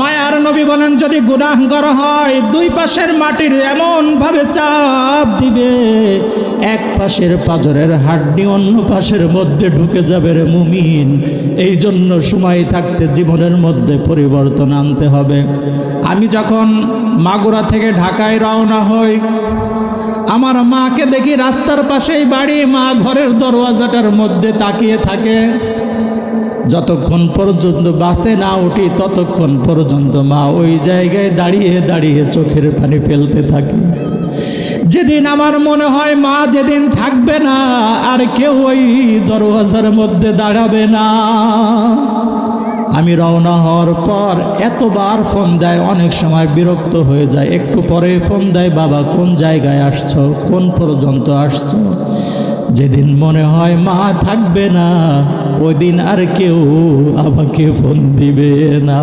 মায়ার নবী বলেন, যদি গুনাহগার হয়, দুই পাশের মাটির এমন ভাবে চাপ দিবে। এক পাশের পাজরের হাড্ডি, অন্য পাশের মধ্যে ঢুকে যাবে রে মুমিন। এই জন্য সময় থাকতে জীবনের মধ্যে পরিবর্তন আনতে হবে। আমি যখন মাগুরা থেকে ঢাকায় রওনা হই, আমার মাকে দেখি রাস্তার পাশেই বাড়ি, মা ঘরের দরওয়াজাটার মধ্যে তাকিয়ে থাকে। যতক্ষণ পর্যন্ত বাসে না উঠি, ততক্ষণ পর্যন্ত মা ওই জায়গায় দাঁড়িয়ে দাঁড়িয়ে চোখের পানি ফেলতে থাকে। যেদিন আমার মনে হয় মা যেদিন থাকবে না, আর কেউ ওই দরওয়াজার মধ্যে দাঁড়াবে না। আমি রওনা হওয়ার পর এতবার ফোন দেয়, অনেক সময় বিরক্ত হয়ে যায়। একটু পরে ফোন দেয়, বাবা কোন জায়গায় আসছো? কোন পর্যন্ত আসছো? যেদিন মনে হয় মা থাকবে না ওই দিন আর কেউ আমাকে ফোন দিবে না।